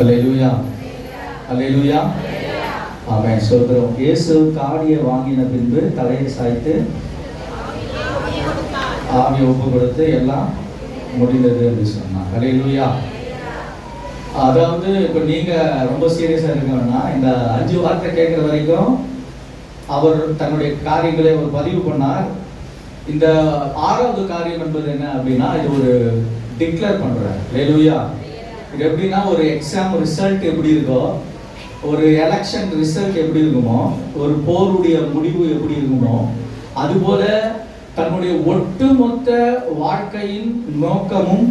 அல்லேலூயா அல்லேலூயா ஆமென் சொல்கிறோம். இயேசு காடியை வாங்கின பின்பு தலையை சாய்த்து ஆவியை ஒப்பு கொடுத்து எல்லாம் முடிந்தது அப்படின்னு சொன்னார். அல்லேலூயா அதாவது இப்போ நீங்கள் ரொம்ப சீரியஸாக இருக்கணும்னா இந்த அஞ்சு வார்த்தை கேட்குற வரைக்கும் அவர் தன்னுடைய காரியங்களை ஒரு பதிவு பண்ணார். இந்த ஆறாவது காரியம் என்பது என்ன அப்படின்னா இது ஒரு டிக்ளேர் பண்ணுறார் லேலுயா இது எப்படின்னா ஒரு எக்ஸாம் ரிசல்ட் எப்படி இருக்கோ ஒரு எலெக்ஷன் ரிசல்ட் எப்படி இருக்குமோ ஒரு போருடைய முடிவு எப்படி இருக்குமோ அதுபோல தன்னுடைய ஒட்டுமொத்த வாழ்க்கையின் நோக்கமும்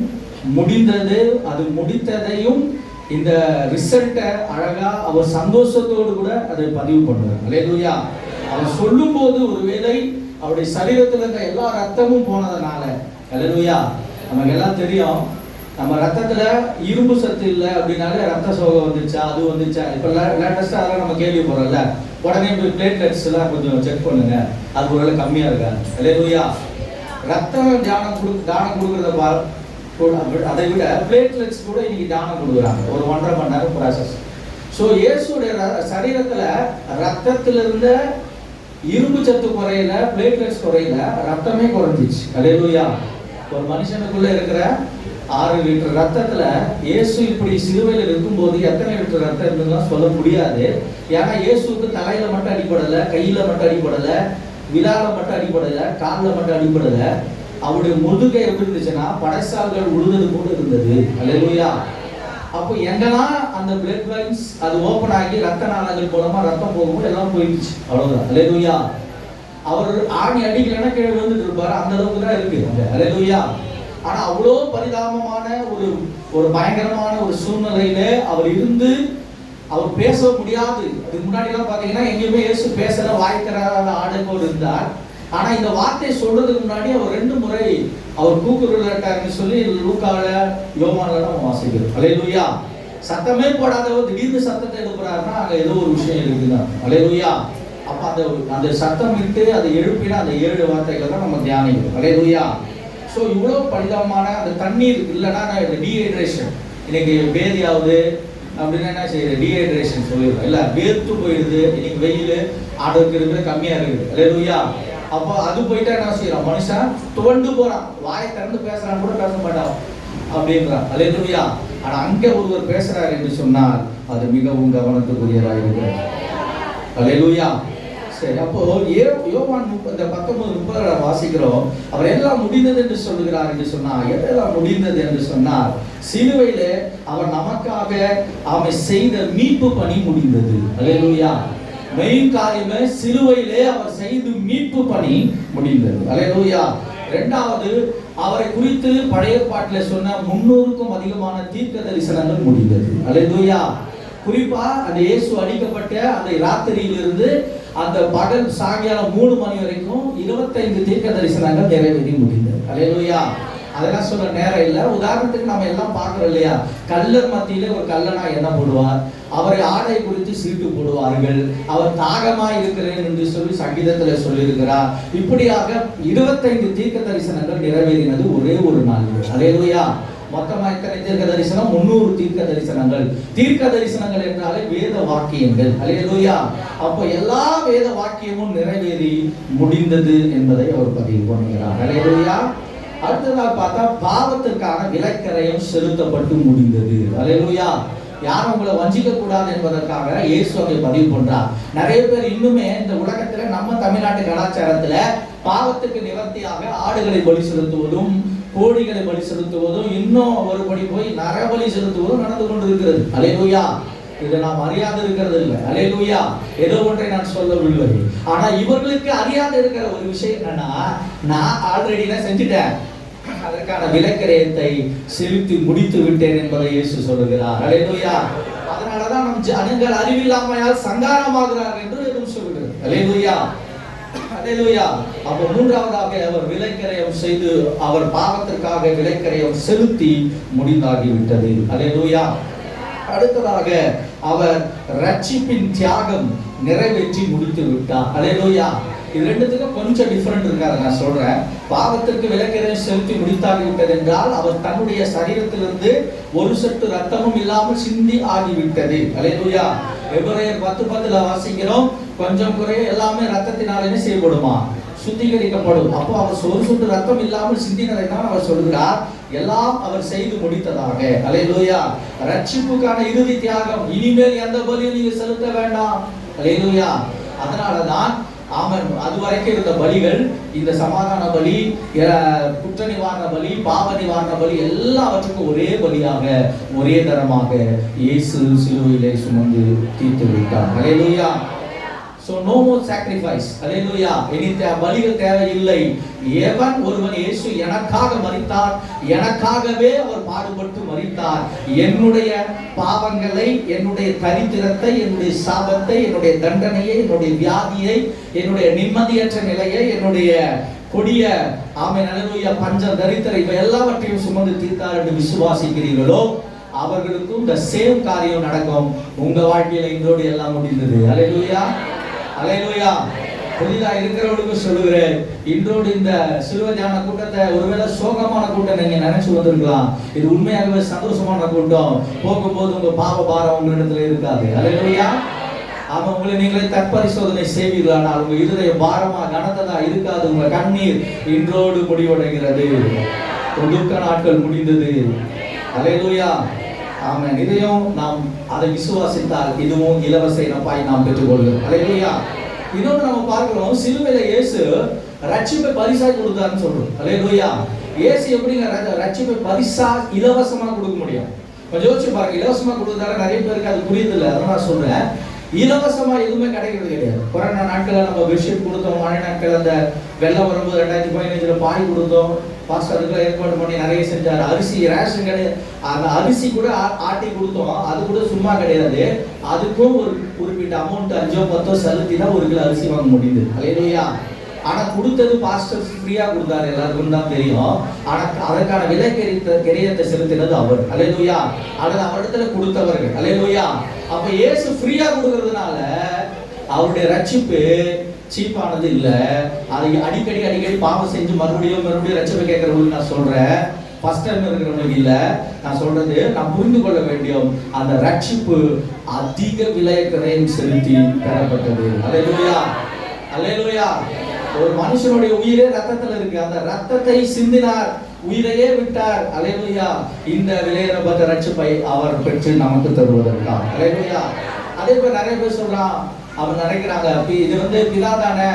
முடிந்தது அது முடித்ததையும் இந்த ரிசல்ட்டை அழகா அவர் சந்தோஷத்தோடு கூட அதை பதிவு பண்ணுவார். அல்லேலூயா அவர் சொல்லும்போது ஒருவேளை அவருடைய சரீரத்தில் இருந்த எல்லா ரத்தமும் போனதுனால அல்லேலூயா நமக்கு எல்லாம் தெரியும். நம்ம ரத்தத்துல இரும்பு சத்து இல்லை அப்படின்னாலே ரத்த சோகம் வந்துச்சா அது வந்துச்சா இப்போ லேட்டஸ்டாக அதெல்லாம் நம்ம கேள்வி கேள்விப்படுறோம்ல. உடனே போய் பிளேட்லெட்ஸ் எல்லாம் கொஞ்சம் செக் பண்ணுங்க. அது ஒருவேளை கம்மியா இருக்கா? அல்லேலூயா ரத்தம் தியானம் கொடு தானம் கொடுக்கறத பா அதை விட பிளேட்லெட்ஸ் கூட இன்னைக்கு தானம் கொடுக்குறாங்க. ஒரு ஒன்றரை மணி நேரம் ப்ராசஸ் ஸோ இயேசுடைய ர- சரீரத்துல ரத்தத்துல இருந்த இரும்பு சத்து குறையில பிளேட்லெட்ஸ் குறையில ரத்தமே குறைஞ்சிச்சு அல்லேலூயா ஒரு மனுஷனுக்குள்ள இருக்கிற ஆறு லிட்டர் ரத்தத்துல இயேசு இப்படி சிலுவையில் இருக்கும்போது எத்தனை லிட்டர் ரத்தம் இருந்ததுலாம் சொல்ல முடியாது. ஏன்னா இயேசுக்கு தலையில மட்டும் அடிப்படலை கையில மட்டும் அடிப்படலை விழால மட்டும் அடிப்படலை காலில் மட்டும் அடிப்படலை அவருடைய முதுகை எப்படி இருந்துச்சுன்னா படைசால்கள் உழுதது போல இருந்தது. அல்லேலூயா அப்போ எங்கெல்லாம் அந்த பிளட் வெயின்ஸ் அது ஓப்பன் ஆகி ரத்த நாளங்கள் மூலமா ரத்தம் போகும்போது எல்லாம் போயிடுச்சு. அவ்வளவுதான். அல்லேலூயா அவர் ஆணி அடிக்கலைன்னா கீழே விழுந்துட்டு இருப்பாரு. அந்த அளவுக்கு தான் இருக்கு. அங்க ஆனா அவ்வளோ பரிதாபமான ஒரு ஒரு பயங்கரமான ஒரு சூழ்நிலையில அவர் இருந்து அவர் பேச முடியாது. அதுக்கு முன்னாடி எல்லாம் பாத்தீங்கன்னா எங்கேயுமே இயேசு பேசல வாய் தராத இருந்தார். ஆனா இந்த வார்த்தை சொல்றதுக்கு முன்னாடி அவர் ரெண்டு முறை அவர் கூக்குரலாட்டாருன்னு சொல்லி லூக்கால யோமான்ல நம்ம வாசிக்கிறோம் அலையலுயா சத்தமே போடாதவர் திடீர்னு சத்தத்தை எழுப்புறாருன்னா அங்க ஏதோ ஒரு விஷயம் இருக்குதான் அலையலுயா அப்ப அந்த அந்த சத்தம் விட்டு அதை எழுப்பினா அந்த ஏழு வார்த்தைகள் தான் நம்ம தியானிக்கிறோம். அலையலுயா ஸோ இவ்வளோ பரிதாபமான அந்த தண்ணீர் இல்லைன்னா நான் டீஹைட்ரேஷன் இன்னைக்கு வேதியாவது அப்படின்னா என்ன செய்யுது? டீஹைட்ரேஷன் சொல்லிடுறோம். இல்லை வேர்த்து போயிடுது. இன்னைக்கு வெயில் ஆடோக்கு கம்மியாக இருக்குது. அல்லேலூயா அப்போ அது போயிட்டா என்ன செய்யறான் மனுஷன் துவண்டு போறான். வாயை திறந்து பேசுறான் கூட பேச மாட்டான். அப்படின்றான். அல்லேலூயா ஆனா அங்கே ஒருவர் பேசுறார் என்று சொன்னால் அது மிகவும் கவனத்துக்குரியதாக இருக்கிறது. அல்லேலூயா சரி அப்போ ஏ யோவான் முப்ப- பத்தொன்பது முப்பதுல வாசிக்கிறோம். அவர் எல்லாம் முடிந்தது என்று சொல்லுகிறார் என்று சொன்னார் எதெல்லாம் முடிந்தது என்று சொன்னார் சிலுவையிலே அவர் நமக்காக அவன் செய்த மீட்பு பணி முடிந்தது. அலையலூயா மெயின் காரியமே சிலுவையிலே அவர் செய்து மீட்பு பணி முடிந்தது. அலையலூயா ரெண்டாவது அவரை குறித்து பழைய பாட்டில் சொன்ன முன்னூறுக்கும் அதிகமான தீர்க்க தரிசனங்கள் முடிந்தது. அலையலூயா குறிப்பா அந்த இயேசு அடிக்கப்பட்ட அந்த ராத்திரியிலிருந்து அந்த பகல் சாயங்காலம் மூணு மணி வரைக்கும் இருபத்தைந்து தீர்க்க தரிசனங்கள் நிறைவேறி முடிந்தது. அல்லேலூயா அதெல்லாம் சொல்ல நேரம் இல்லை. உதாரணத்துக்கு நம்ம எல்லாம் பார்க்குறோம் இல்லையா? கல்லர் மத்தியிலே ஒரு கல்லனா என்ன போடுவார்? அவரை ஆடை குறித்து சீட்டு போடுவார்கள். அவர் தாகமா இருக்கிறேன் என்று சொல்லி சங்கீதத்துல சொல்லியிருக்கிறார். இப்படியாக இருபத்தைந்து தீர்க்க தரிசனங்கள் நிறைவேறினது ஒரே ஒரு நாள். அல்லேலூயா மொத்தமா எத்தனை தீர்க்க தரிசனம்? முன்னூறு தீர்க்க தரிசனங்கள். தீர்க்க தரிசனங்கள் என்றாலே வேத வாக்கியங்கள். அலையலூயா அப்போ எல்லா வேத வாக்கியமும் நிறைவேறி முடிந்தது என்பதை அவர் பதிவு பண்ணுகிறார். அலையலூயா அடுத்ததாக பார்த்தா பாவத்திற்கான விலக்கரையும் செலுத்தப்பட்டு முடிந்தது. அலையலூயா யாரும் உங்களை வஞ்சிக்க கூடாது என்பதற்காக இயேசு அதை பதிவு பண்றார். நிறைய பேர் இன்னுமே இந்த உலகத்துல நம்ம தமிழ்நாட்டு கலாச்சாரத்துல பாவத்துக்கு நிவர்த்தியாக ஆடுகளை பலி செலுத்துவதும் கோழிகளை பலி செலுத்துவதும் இன்னும் ஒருபடி போய் நரபலி செலுத்துவதும் நடந்து கொண்டிருக்கிறது. அலையலூயா. இதை நாம் அறியாது இருக்கிறது இல்லை. அலையலூயா. ஏதோ ஒன்றை நான் சொல்லவில்லை ஆனா இவர்களுக்கு அறியாது இருக்கிற ஒரு விஷயம் என்னன்னா நான் ஆல்ரெடி தான் செஞ்சுட்டேன். அதற்கான விலக்கிரயத்தை செலுத்தி முடித்து விட்டேன் என்பதை இயேசு சொல்லுகிறார். அலையலூயா. அதனாலதான் நம் ஜனங்கள் அறிவில்லாமையால் சங்காரமாகிறார் என்று எதுவும் சொல்லுகிறது. அலையலூயா. அப்ப மூன்றாவதாக அவர் விலைக்கரையம் செய்து அவர் பாவத்திற்காக விலைக்கரையம் செலுத்தி முடிந்தாகிவிட்டது. விட்டது அல்லேலூயா அடுத்ததாக அவர் ரட்சிப்பின் தியாகம் நிறைவேற்றி முடித்து விட்டார் அல்லேலூயா இது ரெண்டுத்துக்கும் கொஞ்சம் டிஃப்ரெண்ட் இருக்காது நான் சொல்றேன். பாவத்திற்கு விளக்கிறதை செலுத்தி முடித்தாகிவிட்டது என்றால் அவர் தன்னுடைய சரீரத்திலிருந்து ஒரு சொட்டு ரத்தமும் இல்லாமல் சிந்தி ஆகிவிட்டது. அலையலூயா எபிரேயர் பத்து பத்துல வாசிக்கிறோம். கொஞ்சம் குறைய எல்லாமே ரத்தத்தினாலே செய்யப்படுமா? சுத்திகரிக்கப்படும். அப்போ அவர் ஒரு சொட்டு ரத்தம் இல்லாமல் சிந்தினதை தான் அவர் சொல்கிறார். எல்லாம் அவர் செய்து முடித்ததாக. அலையலூயா ரட்சிப்புக்கான இறுதி தியாகம். இனிமேல் எந்த பலியும் நீங்க செலுத்த வேண்டாம். அலையலூயா அதனாலதான் ஆமன் அது வரைக்கும் இருந்த பலிகள் இந்த சமாதான பலி குற்ற நிவாரண பலி பாவ நிவாரண பலி எல்லாவற்றுக்கும் ஒரே பலியாக ஒரே தரமாக இயேசு சிலுவையிலே சுமந்து தீர்த்து விட்டார் so no more sacrifice sacrifice. இனி தே- பலிகள் தேவையில்லை. எவன் ஒருவன் இயேசு எனக்காக மறித்தார் எனக்காகவே அவர் பாடுபட்டு மறித்தார் என்னுடைய பாவங்களை என்னுடைய தரித்திரத்தை என்னுடைய சாபத்தை என்னுடைய தண்டனையை என்னுடைய வியாதியை என்னுடைய நிம்மதியற்ற நிலையை என்னுடைய கொடிய ஆமை நலனுய பஞ்ச தரித்திர இவை எல்லாவற்றையும் சுமந்து தீர்த்தார் என்று விசுவாசிக்கிறீர்களோ அவர்களுக்கும் இந்த சேம் காரியம் நடக்கும். உங்க வாழ்க்கையில இதோடு எல்லாம் முடிந்தது. அலையிலுயா அலையிலுயா புதிதா இருக்கிறவர்களுக்கு சொல்லுகிறேன். இன்றோடு இந்த சிறுவ தியான கூட்டத்தை ஒருவேளை சோகமான கூட்டம் நீங்க நினைச்சு வந்திருக்கலாம். இது உண்மையாகவே சந்தோஷமான கூட்டம். போகும்போது உங்க பாவ பாரம் உங்களிடத்துல இருக்காது. அலையிலுயா அவன் உங்களை நீங்களே தற்பரிசோதனை செய்வீர்களானால் உங்க இருதய பாரமா கனத்ததா இருக்காது. உங்க கண்ணீர் இன்றோடு முடிவடைகிறது. துக்க நாட்கள் முடிந்தது. அலையிலுயா ஆமாம் இதையும் நாம் அதை விசுவாசித்தால் இதுவும் இலவச இனப்பாய் நாம் பெற்றுக்கொள்கிறோம் அலையா இன்னொன்று நம்ம பார்க்கிறோம் சிலுவையில இயேசு ரட்சிப்பை பரிசாய் கொடுத்தாருன்னு சொல்றோம். அலையிலுயா இயேசு எப்படிங்க ரட்சிப்பை பரிசா இலவசமா கொடுக்க முடியும்? கொஞ்சம் யோசிச்சு பாருங்க இலவசமா கொடுத்தாரு நிறைய பேருக்கு அது புரியுதில்லை. அதனால நான் சொல்றேன். இலவசமா எதுவுமே கிடைக்கிறது கிடையாது. கொரோனா நாட்களில் நம்ம பெட்ஷீட் கொடுத்தோம் மழை நாட்கள் அந்த வெள்ளம் வரும்போது ரெண்டாயிரத்தி பதினஞ்சுல பாய் கொடுத்தோம். பாஸ்டர் அதுக்குள்ள ஏற்பாடு பண்ணி நிறைய செஞ்சார். அரிசி ரேஷன் கிடையாது அந்த அரிசி கூட ஆட்டி கொடுத்தோம். அது கூட சும்மா கிடையாது. அதுக்கும் ஒரு குறிப்பிட்ட அமௌண்ட் அஞ்சோ பத்தோ செலுத்தி தான் ஒரு கிலோ அரிசி வாங்க முடியுது. அலையிலையா ஆனால் கொடுத்தது பாஸ்டர் ஃப்ரீயாக கொடுத்தாரு. எல்லாருக்கும் தான் தெரியும். ஆனால் அதற்கான விலை கெரித்த கெரியத்தை செலுத்தினது அவர். அலையிலுயா அல்லது அவரிடத்துல கொடுத்தவர்கள். அலையிலுயா அப்போ ஏசு ஃப்ரீயாக கொடுக்கறதுனால அவருடைய ரட்சிப்பு சீப்பானது இல்ல. அதை அடிக்கடி அடிக்கடி பாவம் செஞ்சு மறுபடியும் மறுபடியும் ரட்சிப்பு கேட்கறவங்களுக்கு நான் சொல்றேன். ஃபர்ஸ்ட் டைம் இருக்கிறவங்களுக்கு இல்லை. நான் சொல்றது நான் புரிந்து கொள்ள வேண்டியும் அந்த ரட்சிப்பு அதிக விலை கிரயம் செலுத்தி பெறப்பட்டது அலையலூயா அல்லேலூயா. ஒரு மனுஷனுடைய உயிரே ரத்தத்துல இருக்கு. அந்த ரத்தத்தை சிந்தினார். உயிரையே விட்டார். அலேலுயா இந்த விலையேறப்பட்ட ரட்சிப்பை அவர் பெற்று நமக்கு தருவதற்கா அலேலுயா அதே போய் நிறைய பேர் சொல்றான் அவர் நினைக்கிறாங்க "பி- இது வந்து பிதா தானே?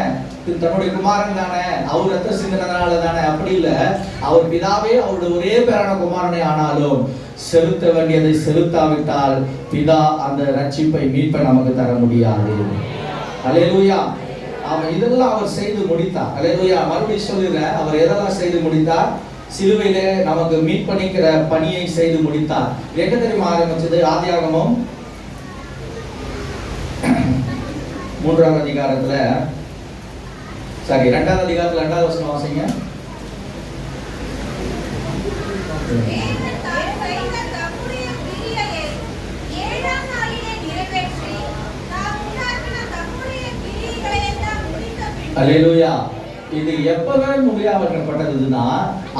தன்னுடைய குமாரன் தானே? அவர் ரத்த சிந்தனனால தானே? அப்படி இல்ல. அவர் பிதாவே அவருடைய ஒரே பேரான குமாரனை ஆனாலும் செலுத்த வேண்டியதை செலுத்தாவிட்டால் பிதா அந்த ரட்சிப்பை மீட்பை நமக்கு தர முடியாது. அலையலூயா அவன் இதெல்லாம் அவர் செய்து முடித்தார். அலையலூயா மறுபடியும் சொல்லுகிறேன் அவர் எதெல்லாம் செய்து முடித்தார்? சிலுவையிலே நமக்கு மீட் பண்ணிக்கிற பணியை செய்து முடித்தார். எங்க தெரியுமா ஆரம்பிச்சது? ஆதியாகமம் மூன்றாவது அதிகாரத்துல சாரி இரண்டாவது அதிகாரத்துல இரண்டாவது வசனம் வாசிங்க அலேலூயா இது எப்பவே முடியாவற்றப்பட்டதுன்னா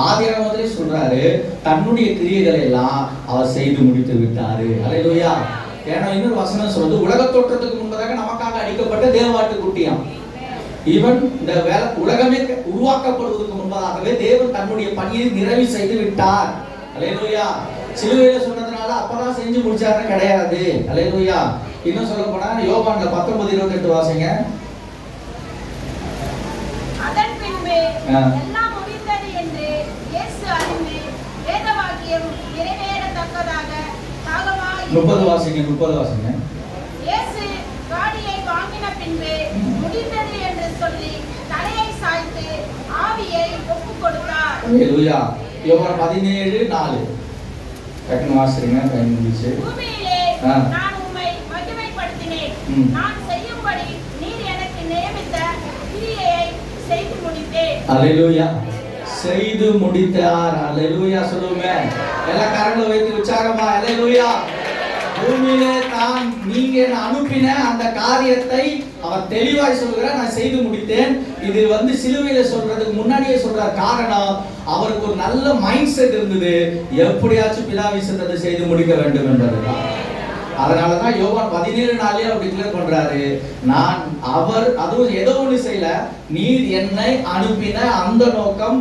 ஆதியாகமத்திலே சொல்றாரு தன்னுடைய கிரியைகளை எல்லாம் அவர் செய்து முடித்து விட்டாரு. அலேலூயா ஏன்னா இன்னொரு வசனம் சொல்றது உலக தோற்றத்துக்கு அடிக்கப்பட்ட தேவாட்டு குட்டியாம். இவன் இந்த வேலை உலகமே உருவாக்கப்படுவதற்கு முன்பதாகவே தேவன் தன்னுடைய பணியை நிறைவு செய்து விட்டார். அலேலூயா சிலுவையில சொன்னதுனால அப்பதான் செஞ்சு முடிச்சாருன்னு கிடையாது. அலேலூயா இன்னும் சொல்ல போனா யோகான்ல பத்தொன்பது இருபத்தி எட்டு வாசிங்க. அதன் பின்பு ஆ. எல்லாம் முடிந்தது என்று இயேசு அறிந்து, வேதவாக்கியம் நிறைவேறத்தக்கதாக தாகமாய் முப்பது வாசிங்க முப்பது வாசிங்க இயேசு காடியை வாங்கின பின்பு முடிந்தது என்று சொல்லி தலையை சாய்த்து ஆவியை ஒப்புக் கொடுத்தார். யோவான் பதினேழு நாலு. டக்குனு வாசிங்க டைம் முடிச்சு பூமியிலே. நான் உம்மை மகிமைப்படுத்தினேன். நான் செய்யும்படி நீர் எனக்கு நியமித்த கிரியையை செய்து முடித்தேன். ஹalleluya செய்து முடித்தார். ஹalleluya சொல்லுங்க. எல்லா கரங்களை வைத்து உற்சாகமா ஹalleluya பூமியிலே தான் நீங்க அனுப்பின அந்த காரியத்தை அவர் தெளிவாய் சொல்கிறார் நான் செய்து முடித்தேன். இது வந்து சிலுவையில சொல்றதுக்கு முன்னாடியே சொல்றார். காரணம் அவருக்கு ஒரு நல்ல மைண்ட் செட் இருந்தது. எப்படியாச்சும் பிதாவிசத்தை செய்து முடிக்க வேண்டும் என்பதுதான். அதனாலதான் யோவான் பதினேழு நாளே அவர் டிக்ளேர் பண்றாரு. நான் அவர் அதுவும் ஏதோ ஒன்று செய்யல. நீர் என்னை அனுப்பின அந்த நோக்கம்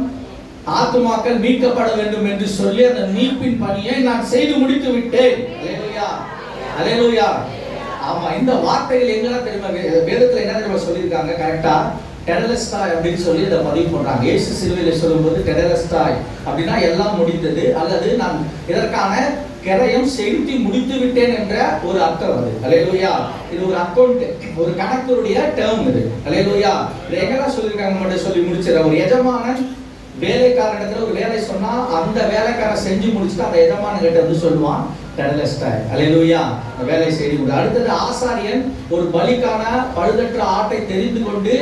ஆத்துமாக்கள் மீட்கப்பட வேண்டும் என்று சொல்லி அந்த மீட்பின் பணியை நான் செய்து முடித்து விட்டேன். அல்லேலூயா ஆமா இந்த வார்த்தைகள் எங்கெல்லாம் தெரியுமா? வேதத்துல என்ன தெரியுமா சொல்லியிருக்காங்க? கரெக்டா டெரலஸ்டாய் அப்படின்னு சொல்லி இதை பதிவு பண்றாங்க. இயேசு சிலுவையில சொல்லும்போது டெரலஸ்டாய் அப்படின்னா எல்லாம் முடிந்தது. அல்லது நான் இதற்கான கிரயம் செலுத்தி முடித்து விட்டேன் என்ற ஒரு அர்த்தம் அது. அலையலூயா. இது ஒரு அக்கௌண்ட் ஒரு கணக்குடைய டேர்ம் இது. அலையலூயா. இதை எங்கெல்லாம் சொல்லியிருக்காங்க? மட்டும் சொல்லி முடிச்சிட ஒரு எஜமானன் வேலைக்காரனிடத்துல ஒரு வேலை சொன்னா அந்த வேலைக்காரன் செஞ்சு முடிச்சுட்டு அந்த எஜமான கிட்ட வந்து சொல்லுவான் கடலஸ்டாய் அலையலூயா வேலை செய்து கொடு. அடுத்தது ஆசாரியன் ஒரு பலிக்கான பழுதற்ற ஆட்டை தெரிந்து கொண்டு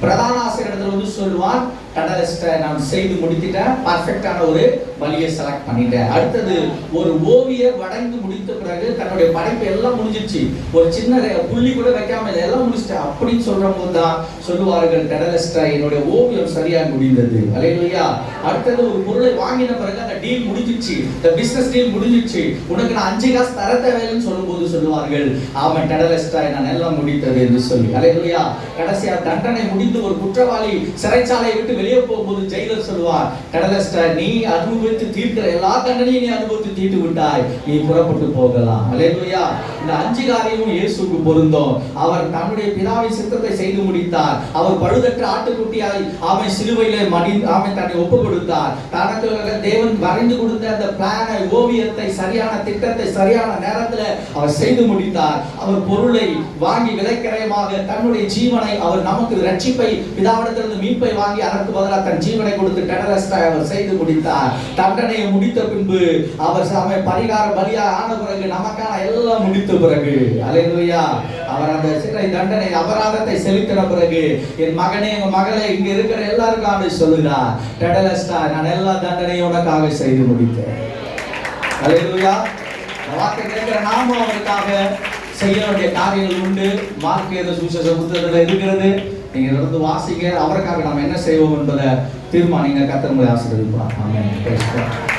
பிரதான ஆசிரியர் வந்து சொல்லுவான் கடலிஸ்டை நான் செய்து முடித்துட்டேன் பர்ஃபெக்டான ஒரு வழியை செலக்ட் பண்ணிட்டேன். அடுத்தது ஒரு ஓவியர் வடைந்து முடித்த பிறகு தன்னுடைய படைப்பு எல்லாம் முடிஞ்சிச்சு ஒரு சின்ன புள்ளி கூட வைக்காம இதெல்லாம் முடிச்சிட்டேன் அப்படின்னு சொல்ற போது தான் சொல்லுவார்கள் கடலிஸ்ட என்னுடைய ஓவியம் சரியா முடிந்தது. அலையிலையா. அடுத்தது ஒரு பொருளை வாங்கின பிறகு அந்த டீல் முடிஞ்சிச்சு இந்த பிசினஸ் டீல் முடிஞ்சிச்சு உனக்கு நான் அஞ்சு காசு தர தேவையில்லைன்னு சொல்லும்போது சொல்லுவார்கள் ஆமாம் டெடலஸ்டாய் நான் எல்லாம் முடித்தது என்று சொல்லி. அலையிலையா. கடைசியா தண்டனை இருந்து ஒரு குற்றவாளி சிறைச்சாலையை விட்டு வெளியே போகும்போது ஜெயிலர் சொல்லுவார் கடலஸ்டர் நீ அனுபவித்து தீர்க்கிற எல்லா தண்டனையும் நீ அனுபவித்து தீட்டு விட்டாய். நீ புறப்பட்டு போகலாம். அலையிலையா இந்த அஞ்சு காரியமும் இயேசுக்கு பொருந்தும். அவர் தன்னுடைய பிதாவின் சித்தத்தை செய்து முடித்தார். அவர் பழுதற்ற ஆட்டுக்குட்டியாய் அவன் சிலுவையில மடி அவன் தன்னை ஒப்பு கொடுத்தார் தனக்கு தேவன் வரைந்து கொடுத்த அந்த பிளானை ஓவியத்தை சரியான திட்டத்தை சரியான நேரத்துல அவர் செய்து முடித்தார். அவர் பொருளை வாங்கி விலைக்கிரயமாக தன்னுடைய ஜீவனை அவர் நமக்கு ரட்சிப்பு பிதாவிடத்திலிருந்து மீட்பை வாங்கி அதற்கு பதிலாக தன் ஜீவனை கொடுத்து டெனரஸ்டை அவர் செய்து முடித்தார் தண்டனையை முடித்த பின்பு அவர் சமய பரிகார பலியாக ஆன பிறகு நமக்கான எல்லாம் முடித்த பிறகு அலையா அவர் அந்த சிறை தண்டனை அபராதத்தை செலுத்தின பிறகு என் மகனே என் மகளே இங்க இருக்கிற எல்லாருக்கும் ஆண்டு சொல்லுகிறார் டெடலஸ்டா நான் எல்லா தண்டனையும் உனக்காக செய்து முடித்தேன். அலையா வார்த்தை கேட்கிற நாமும் அவருக்காக செய்ய வேண்டிய காரியங்கள் உண்டு. மார்க் ஏதோ புத்தகத்தில் இருக்கிறது. நீங்க தொடர்ந்து வாசிங்க. அவருக்காக நாம் என்ன செய்வோம் என்பதை தீர்மானிங்க. கத்திரங்களை உங்களை ஆசீர்வதிப்பார். ஆமென்.